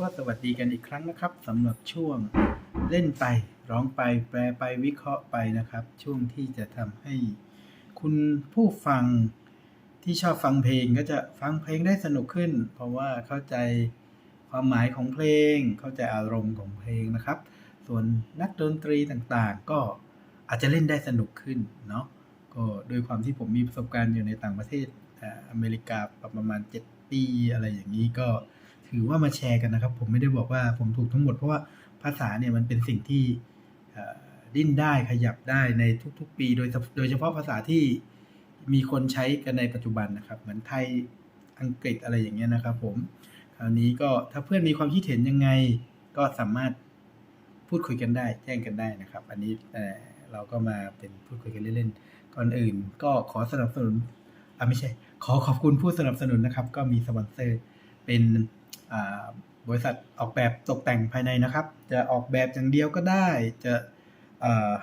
ก็สวัสดีกันอีกครั้งนะครับสำหรับช่วงเล่นไปร้องไปแปลไปวิเคราะห์ไปนะครับ ช่วงที่จะทำให้ คุณผู้ฟังที่ชอบฟังเพลงก็จะฟังเพลงได้สนุกขึ้น เพราะว่าเข้าใจความหมายของเพลง เข้าใจอารมณ์ของเพลงนะครับ ส่วนนักดนตรีต่างๆ ก็อาจจะเล่นได้สนุกขึ้นเนาะก็โดยความที่ผมมีประสบการณ์อยู่ในต่างประเทศอ่าอเมริกาประมาณ 7 ปีอะไรอย่างนี้ก็ ถือว่ามาแชร์กันนะครับ ผมไม่ได้บอกว่าผมถูกทั้งหมดเพราะว่าภาษาเนี่ยมันเป็นสิ่งที่ดิ้นได้ขยับได้ในทุกๆ ปี โดยโดยเฉพาะภาษาที่มีคนใช้กันในปัจจุบันนะครับ เหมือนไทยอังกฤษอะไรอย่างเงี้ยนะครับผมคราวนี้ก็ถ้าเพื่อนมีความคิดเห็นยังไงก็สามารถพูดคุยกันได้แจ้งกันได้นะครับ อันนี้เราก็มาเป็นพูดคุยกันเล่นๆก่อนอื่น ก็ขอสนับสนุนอะไม่ใช่ ขอขอบคุณผู้สนับสนุนนะครับ ก็มีสปอนเซอร์เป็น บริษัทออกแบบตกแต่งภายในนะครับ จะออกแบบอย่างเดียวก็ได้ จะ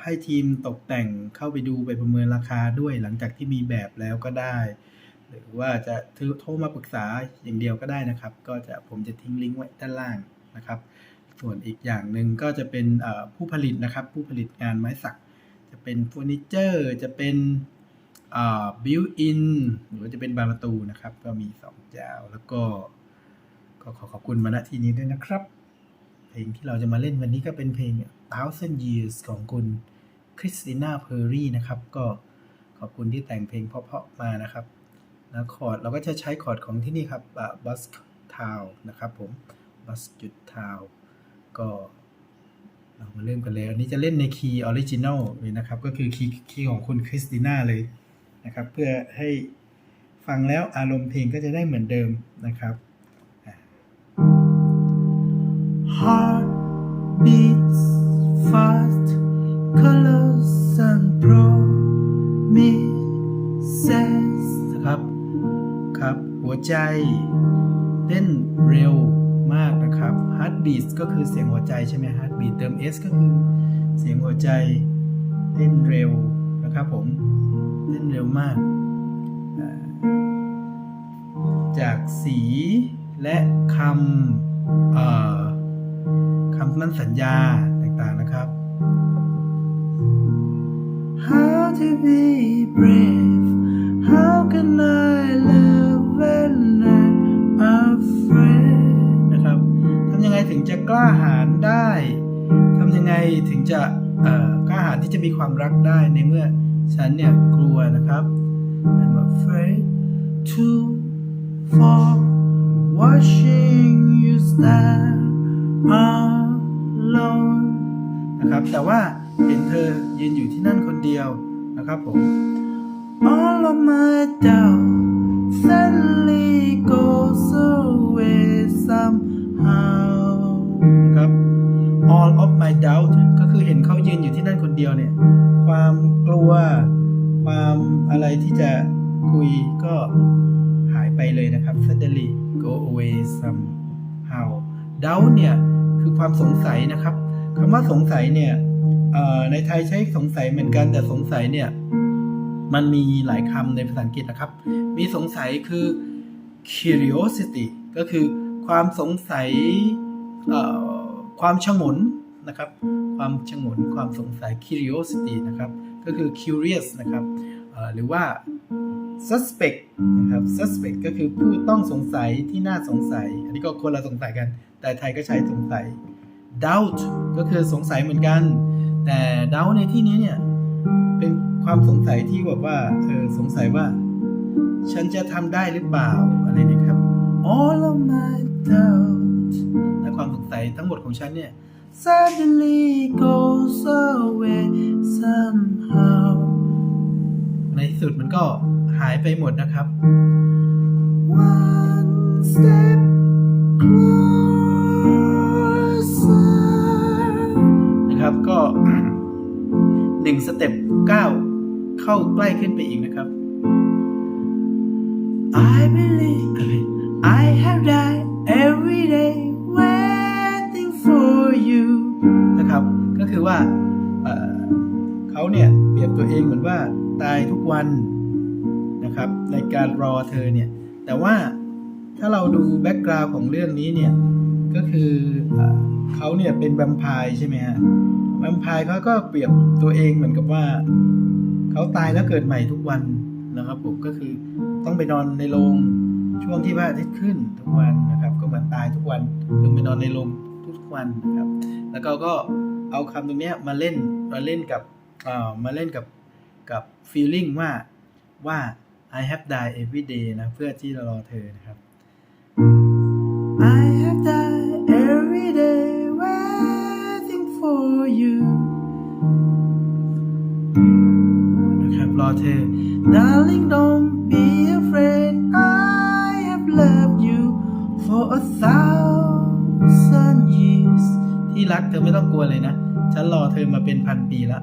ให้ทีมตกแต่งเข้าไปดูไปประเมินราคาด้วยหลังจากที่มีแบบแล้วก็ได้ หรือว่าจะโทรมาปรึกษาอย่างเดียวก็ได้นะครับ ก็จะผมจะทิ้งลิงก์ไว้ด้านล่างนะครับ ส่วนอีกอย่างหนึ่งก็จะเป็นผู้ผลิตนะครับ ผู้ผลิตงานไม้สัก จะเป็นเฟอร์นิเจอร์จะเป็นบิวอินหรือว่าจะเป็นบานประตูนะครับ ก็มีสองเจ้าแล้วก็ ก็ขอขอบคุณมาณที่นี้ด้วยนะครับ เพลงที่เราจะมาเล่นวันนี้ก็เป็นเพลง Thousand Years ของคุณคริสติน่าเพอร์รี่นะครับ ก็ขอบคุณที่แต่งเพลงเพราะๆมานะครับแล้วคอร์ดเราก็จะใช้คอร์ดของที่นี่ครับบัสทาวนะครับผมบัสจุดทาวก็เรามาเริ่มกันเลยอันนี้จะเล่นในคีย์ออริจินอลเลยนะครับ ก็คือคีย์คีย์ของคุณคริสติน่าเลยนะครับ เพื่อให้ฟังแล้วอารมณ์เพลงก็จะได้เหมือนเดิมนะครับ ใจเต้นเร็วมากนะครับ heart beat ก็คือเสียงหัวใจใช่ไหม heart beat เติม s ก็คือเสียงหัวใจเต้นเร็วนะครับผมเต้นเร็วมาก จากสีและคำคำมั่นสัญญาต่างๆนะครับ How to be brave กล้าหาญได้ทำยังไงถึงจะกล้าหาญที่จะมีความรักได้ในเมื่อฉันเนี่ยกลัวนะครับ I'm afraid to fall watching you stand alone นะครับแต่ว่าเห็นเธอยืนอยู่ที่นั่นคนเดียวนะครับผม All of my doubt by doubt ก็คือเห็นเขายืนอยู่ที่นั่นคนเดียวเนี่ย ความกลัว ความอะไรที่จะคุยก็หายไปเลยนะครับ suddenly go away somehow doubt เนี่ยคือความสงสัยนะครับคำว่าสงสัยเนี่ยในไทยใช้สงสัยเหมือนกันแต่สงสัยเนี่ยมันมีหลายคำในภาษาอังกฤษนะครับ มีสงสัยคือ curiosity ก็คือความสงสัยความชงน นะครับ ความชงนความสงสัย curiosity นะครับ ก็คือ curious นะครับหรือว่า suspect นะครับ suspect ก็คือผู้ต้องสงสัยที่น่าสงสัย อันนี้ก็คนละสงสัยกัน แต่ไทยก็ใช้สงสัย doubt ก็คือสงสัยเหมือนกัน แต่ doubt ในที่นี้เนี่ย เป็นความสงสัยที่แบบว่าเออสงสัยว่า ฉันจะทำได้หรือเปล่า อะไรนี่ครับ all of my doubt และความสงสัยทั้งหมดของฉันเนี่ย suddenly goes away somehow ในที่สุดมันก็หายไปหมดนะครับ one step closer นะครับก็หนึ่งสเต็ปก้าวเข้าใกล้ขึ้นไปอีกนะครับ I believe เองเหมือนว่าตายทุกวันนะครับ ในการรอเธอเนี่ย แต่ว่าถ้าเราดูแบ็กกราวน์ของเรื่องนี้เนี่ย ก็คือเอ่อเขาเนี่ยเป็นแวมไพร์ใช่ไหมฮะแวมไพร์เขาก็เปรียบตัวเองเหมือนกับว่าเขาตายแล้วเกิดใหม่ทุกวันนะครับผมก็คือต้องไปนอนในโรงช่วงที่พระอาทิตย์ขึ้นทุกวันนะครับ ก็เหมือนตายทุกวันลงไปนอนในโรงทุกวันนะครับ แล้วก็ก็เอาคำตรงเนี้ยมาเล่นมาเล่นกับมาเล่นกับ กับ feeling ว่าว่า I have died every day นะ เพื่อที่จะรอเธอนะครับ I have died every day waiting for you นะครับรอเธอ Darling don't be afraid I have loved you for a thousand years ที่รักเธอไม่ต้องกลัวเลยนะ ฉันรอเธอมาเป็นพันปีและ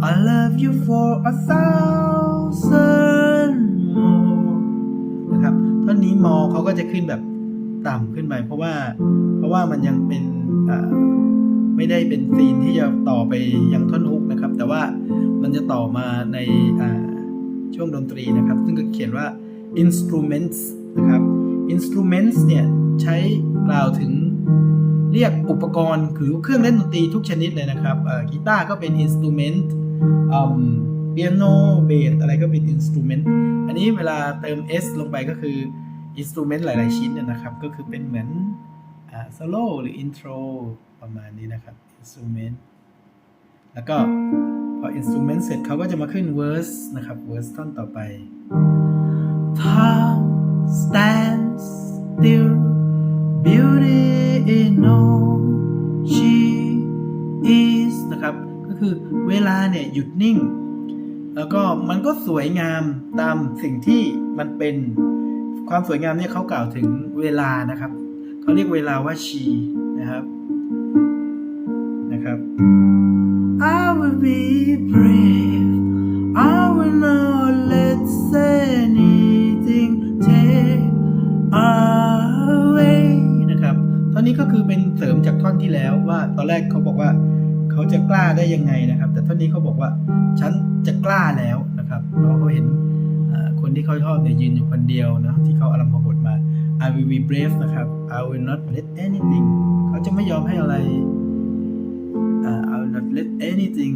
I love you for a thousand more นะครับท่อนนี้มอเขาก็จะขึ้นแบบต่ำขึ้นไปเพราะว่าเพราะว่ามันยังเป็นไม่ได้เป็นซีนที่จะต่อไปยังท่อนฮุกนะครับ แต่ว่ามันจะต่อมาในช่วงดนตรีนะครับ ซึ่งก็เขียนว่า instruments นะครับ instruments เนี่ยใช้กล่าวถึงเรียกอุปกรณ์ คือเครื่องเล่นดนตรีทุกชนิดเลยนะครับกีตาร์ก็เป็น instrument เปียโนเบสอะไรก็เป็น instrument อันนี้เวลาเติม s ลงไปก็คือ instrument หลาย ๆ ชิ้นเนี่ยนะครับ ก็คือเป็นเหมือนอ่า solo หรือ intro ประมาณนี้นะครับ instrument แล้วก็พอ instrument เสร็จเขาก็จะมาขึ้น verse นะครับ verse ท่อนต่อไป Time stands still beauty in all ครับก็คือเวลาเนี่ยหยุดนิ่ง แล้วก็มันก็สวยงามตามสิ่งที่มันเป็นความสวยงามเนี่ยเขากล่าวถึงเวลานะครับเขาเรียกเวลาว่าชีนะครับนะครับ I will be brave I will not let anything take away นะครับท่อนนี้ก็คือเป็นเสริมจากท่อนที่แล้วว่าตอนแรกเขาบอกว่า เขาจะกล้าได้ยังไงนะครับ แต่ท่อนนี้เขาบอกว่าฉันจะกล้าแล้วนะครับเพราะเขาเห็นคนที่เขาชอบเนี่ยยืนอยู่คนเดียวนะที่เขาอารมพบทมา I will be brave นะครับ I will not let anything เขาจะไม่ยอมให้อะไรอ่า I will not let anything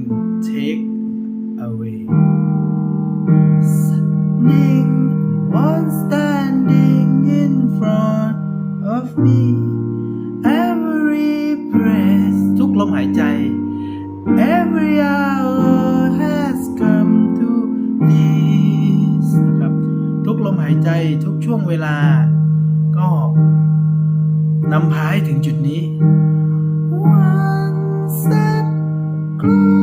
take away standing one standing in front of me ำพาให้ถึงจุดนี้ One step closer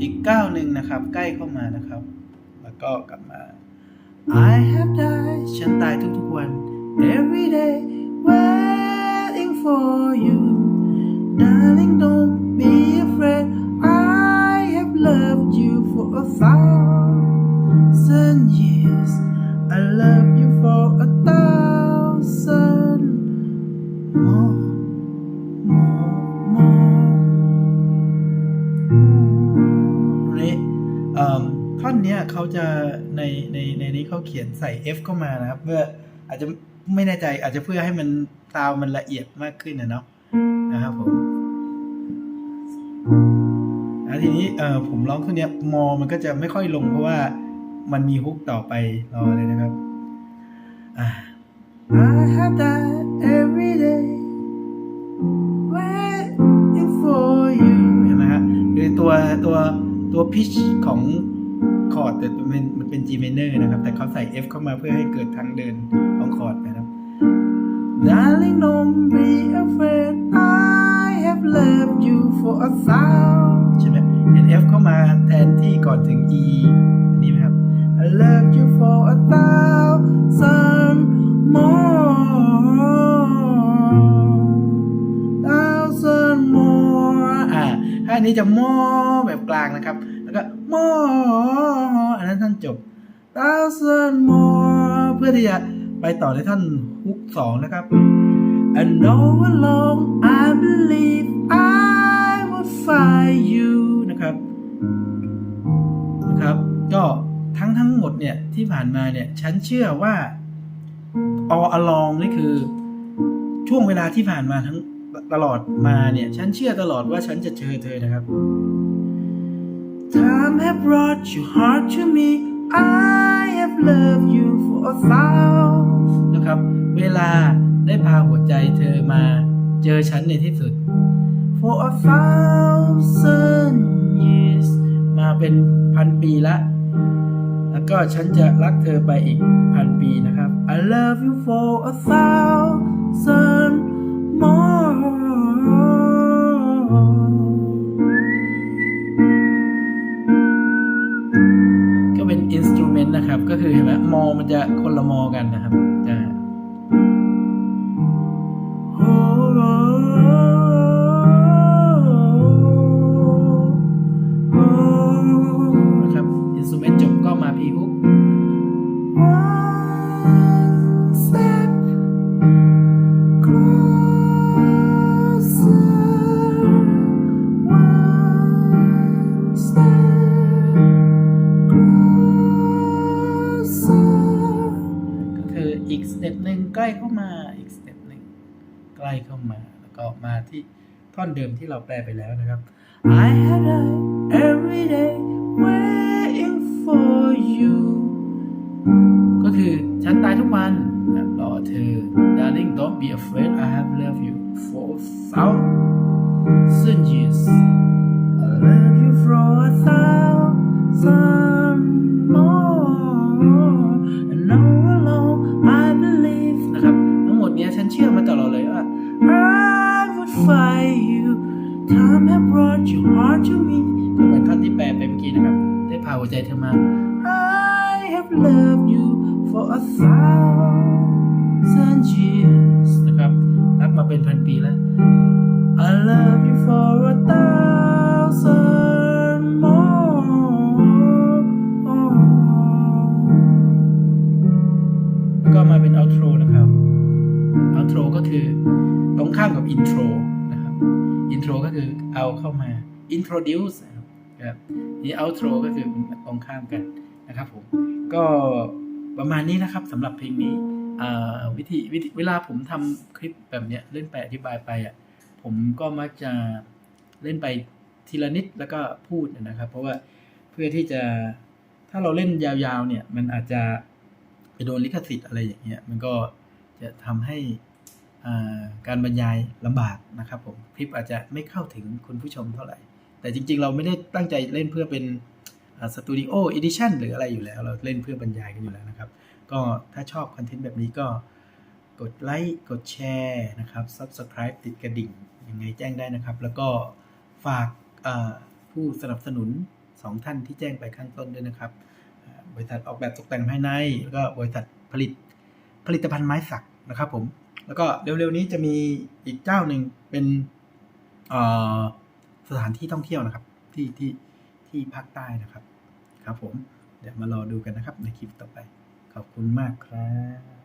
อีกก้าวหนึ่งนะครับ ใกล้เข้ามานะครับ แล้วก็กลับมา I have died ฉันตายทุกๆวัน every day waiting for you darling don't be afraid I have loved you for a thousand จะในในในนี้เขาเขียนใส่ F เข้ามานะครับ เพื่ออาจจะไม่แน่ใจอาจจะเพื่อให้มันซาวมันละเอียดมากขึ้นนะเนาะนะครับผมอะทีนี้เออผมร้องท่อนเนี้ยมอมันก็จะไม่ค่อยลงเพราะว่ามันมีฮุกต่อไปรอเลยนะครับอ่า I have died every day waiting for you เห็นไหมฮะคือตัวตัวตัวพิชของ คอร์ดแต่มันมันเป็น G minor นะครับ แต่เขาใส่ F เข้ามาเพื่อให้เกิดทางเดินของคอร์ดนะครับ Darling don't be afraid I have loved you for a thousand ใช่ไหมเห็น F เข้ามาแทนที่ก่อนถึง E นนี้ไหมครับ I love you for a thousand more thousand more อ่าถ้านี้จะ more แบบกลางนะครับ thousand more เพื่อที่จะไปต่อในท่อนฮุกสองนะครับ And all along I believe I would find you นะครับนะครับ ก็ทั้งทั้งหมดเนี่ยที่ผ่านมาเนี่ยฉันเชื่อว่า all along นี่คือช่วงเวลาที่ผ่านมาทั้งตลอดมาเนี่ย ฉันเชื่อตลอดว่าฉันจะเจอเธอนะครับ Time have brought you heart to me loved you for a thousand นะครับเวลาได้พาหัวใจเธอมาเจอฉันในที่สุด for a thousand years มาเป็นพันปีละ แล้วก็ฉันจะรักเธอไปอีกพันปีนะครับ I love you for a thousand more ก็คือเห็นไหมมอมันจะคนละมอกันนะครับ ที่ท่อนเดิมที่เราแปลไปแล้วนะครับ I had a every day waiting for you ก็คือฉันตายทุกวันรอเธอ darling don't be afraid I have loved you for thousand years I love you for a thousand your heart to me ก็เหมือนท่อนที่แปลไปเมื่อกี้นะครับ ได้พาหัวใจเธอมา I have loved you for a thousand years นะครับ รักมาเป็นพันปีแล้ว I love you for a thousand more แล้วก็มาเป็น outro นะครับ outro ก็คือตรงข้ามกับ intro อินะครับ intro ก็คือเอาเข้ามา introduce ครับนี่ outro ก็คือตรงข้ามกันนะครับผมก็ประมาณนี้นะครับสำหรับเพลงนี้อ่าวิธีวิธีเวลาผมทำคลิปแบบเนี้ยเล่นไปอธิบายไปอะผมก็มักจะเล่นไปทีละนิดแล้วก็พูดนะครับ เพราะว่าเพื่อที่จะถ้าเราเล่นยาวๆเนี่ยมันอาจจะไปโดนลิขสิทธิ์อะไรอย่างเงี้ยมันก็จะทำให้ การบรรยายลำบากนะครับผมคลิปอาจจะไม่เข้าถึงคุณผู้ชมเท่าไหร่ แต่จริงๆ เราไม่ได้ตั้งใจเล่นเพื่อเป็นสตูดิโออีดิชันหรืออะไรอยู่แล้ว เราเล่นเพื่อบรรยายกันอยู่แล้วนะครับ ก็ถ้าชอบคอนเทนต์แบบนี้ก็กดไลค์กดแชร์นะครับ Subscribe ติดกระดิ่งยังไงแจ้งได้นะครับ แล้วก็ฝากผู้สนับสนุน 2 ท่านที่แจ้งไปข้างต้นด้วยนะครับ บริษัทออกแบบตกแต่งภายใน แล้วก็บริษัทผลิตผลิตภัณฑ์ไม้สักนะครับผม แล้วก็เร็วๆนี้จะมีอีกเจ้าหนึ่งเป็นเอสถานที่ท่องเที่ยวนะครับ ที่ที่ที่ภาคใต้นะครับ ครับผม เดี๋ยวมารอดูกันนะครับในคลิปต่อไป ขอบคุณมากครับ